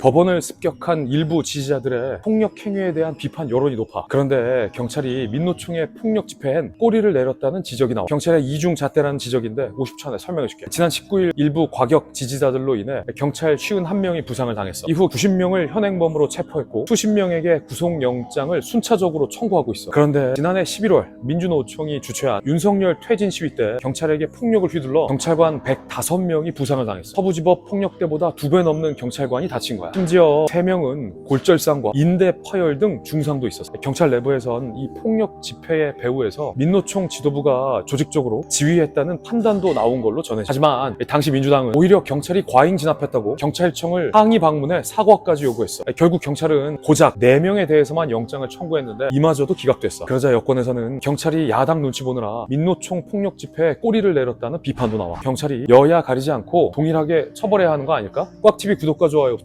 법원을 습격한 일부 지지자들의 폭력 행위에 대한 비판 여론이 높아. 그런데 경찰이 민노총의 폭력 집회엔 꼬리를 내렸다는 지적이 나와. 경찰의 이중 잣대라는 지적인데 50초 안에 설명해 줄게. 지난 19일 일부 과격 지지자들로 인해 경찰 51명이 부상을 당했어. 이후 90명을 현행범으로 체포했고 수십 명에게 구속영장을 순차적으로 청구하고 있어. 그런데 지난해 11월 민주노총이 주최한 윤석열 퇴진 시위 때 경찰에게 폭력을 휘둘러 경찰관 105명이 부상을 당했어. 서부지법 폭력대보다 두 배 넘는 경찰관이 다친 거야. 심지어 3명은 골절상과 인대 파열 등 중상도 있었어. 경찰 내부에선 이 폭력 집회의 배후에서 민노총 지도부가 조직적으로 지휘했다는 판단도 나온 걸로 전해져. 하지만 당시 민주당은 오히려 경찰이 과잉 진압했다고 경찰청을 항의 방문해 사과까지 요구했어. 결국 경찰은 고작 4명에 대해서만 영장을 청구했는데 이마저도 기각됐어. 그러자 여권에서는 경찰이 야당 눈치 보느라 민노총 폭력 집회에 꼬리를 내렸다는 비판도 나와. 경찰이 여야 가리지 않고 동일하게 처벌해야 하는 거 아닐까? 꽉TV 구독과 좋아요 부탁해.